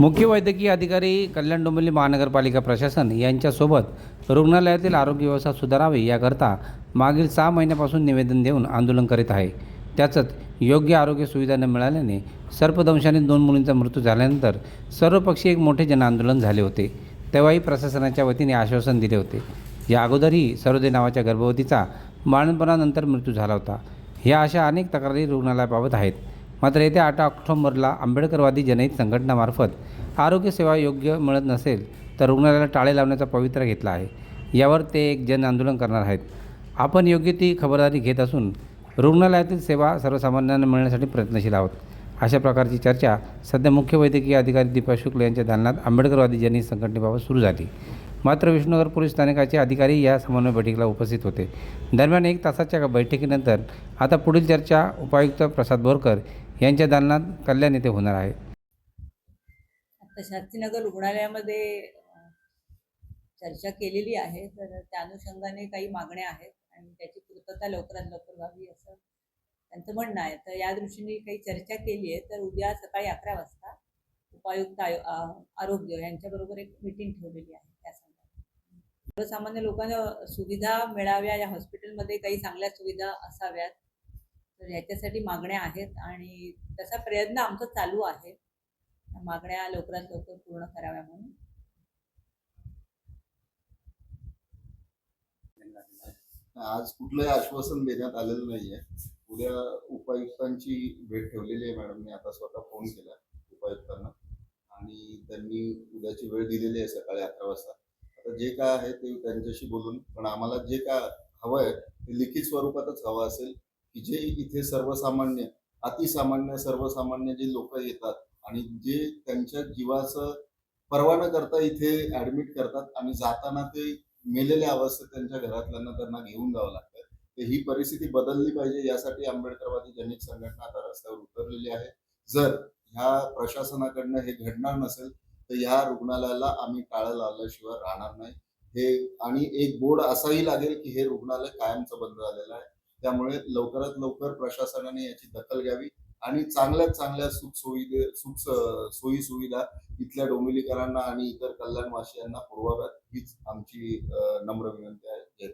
मुख्य वैद्यकीय अधिकारी कल्याण डोंबिवली महानगरपालिका प्रशासन यांच्यासोबत रुग्णालयातील आरोग्य व्यवस्था सुधारावी याकरता मागील सहा महिन्यापासून निवेदन देऊन आंदोलन करीत आहे. त्याचंच योग्य आरोग्य सुविधा न मिळाल्याने सर्पदंशाने दोन मुलींचा मृत्यू झाल्यानंतर सर्वपक्षीय एक मोठे जनआंदोलन झाले होते. तेव्हाही प्रशासनाच्या वतीने आश्वासन दिले होते. या अगोदरही सरोदे नावाच्या गर्भवतीचा बाळणपणानंतर मृत्यू झाला होता. ह्या अशा अनेक तक्रारी रुग्णालयाबाबत आहेत. मात्र येत्या आठ ऑक्टोबरला आंबेडकरवादी जनहित संघटनामार्फत आरोग्यसेवा योग्य मिळत नसेल तर रुग्णालयाला टाळे लावण्याचा पवित्रा घेतला आहे. यावर ते एक जन आंदोलन करणार आहेत. आपण योग्य ती खबरदारी घेत असून रुग्णालयातील सेवा सर्वसामान्यांना मिळण्यासाठी प्रयत्नशील आहोत. अशा प्रकारची चर्चा सध्या मुख्य वैद्यकीय अधिकारी दीपा शुक्ल यांच्या दालनात आंबेडकरवादी जनहित संघटनेबाबत सुरू झाली. मात्र विष्णुनगर पोलीस स्थानकाचे अधिकारी या समन्वय बैठकीला उपस्थित होते. दरम्यान एक तासाच्या बैठकीनंतर आता पुढील चर्चा उपायुक्त प्रसाद बोरकर यांच्या दालनात कल्याण येथे होणार आहे. आता शास्त्रीनगर रुग्णालयामध्ये चर्चा केलेली आहे तर त्या अनुषंगाने काही मागण्या आहेत आणि त्याची पूर्तता लवकरात लवकर व्हावी असं त्यांचं म्हणणं आहे. तर या दृष्टीने काही चर्चा केली आहे तर उद्या सकाळी अकरा वाजता उपायुक्त आयो आरोग्य यांच्याबरोबर एक मीटिंग ठेवलेली आहे. सर्वसामान्य लोकांना सुविधा मिळाव्या या हॉस्पिटलमध्ये काही चांगल्या सुविधा असाव्यात. तर याच्यासाठी मागण्या आहेत आणि तसा प्रयत्न आमचा चालू आहे. मागण्या लवकरात लवकर पूर्ण कराव्या म्हणून. आज कुठलंही आश्वासन देण्यात आलेलं नाहीये. उद्या उपायुक्तांची भेट ठेवलेली आहे मॅडमने आता स्वतः फोन केला उपायुक्तांना. आणि त्यांनी उद्याची वेळ दिलेली आहे सकाळी अकरा वाजता. जे काय आहे ते त्यांच्याशी बोलून पण आम्हाला जे काय हवं आहे ते लिखित स्वरूपातच हवं असेल की जे इथे सर्वसामान्य अतिसामान्य सर्वसामान्य जे लोक येतात आणि जे त्यांच्या जीवाचं पर्वा न करता इथे ऍडमिट करतात आणि जाताना ते मेलेल्या अवस्थेत त्यांच्या घरातल्यांना त्यांना घेऊन जावं लागतं. तर ही परिस्थिती बदलली पाहिजे यासाठी आंबेडकरवादी जनिक संघटना आता रस्त्यावर उतरलेली आहे. जर ह्या प्रशासनाकडनं हे घडणार नसेल तर ह्या रुग्णालयाला आम्ही टाळं लावल्याशिवाय राहणार नाही. हे आणि एक बोर्ड असाही लागेल की हे रुग्णालय कायमचं बंद झालेलं आहे. त्यामुळे लवकरात लवकर प्रशासनाने याची दखल घ्यावी आणि चांगल्यात चांगल्या सुख सुविधे सुख सोयी सुविधा इथल्या डोंबिवलीकरांना आणि इतर कल्याणवासियांना पुरवाव्यात हीच आमची नम्र विनंती आहे. जय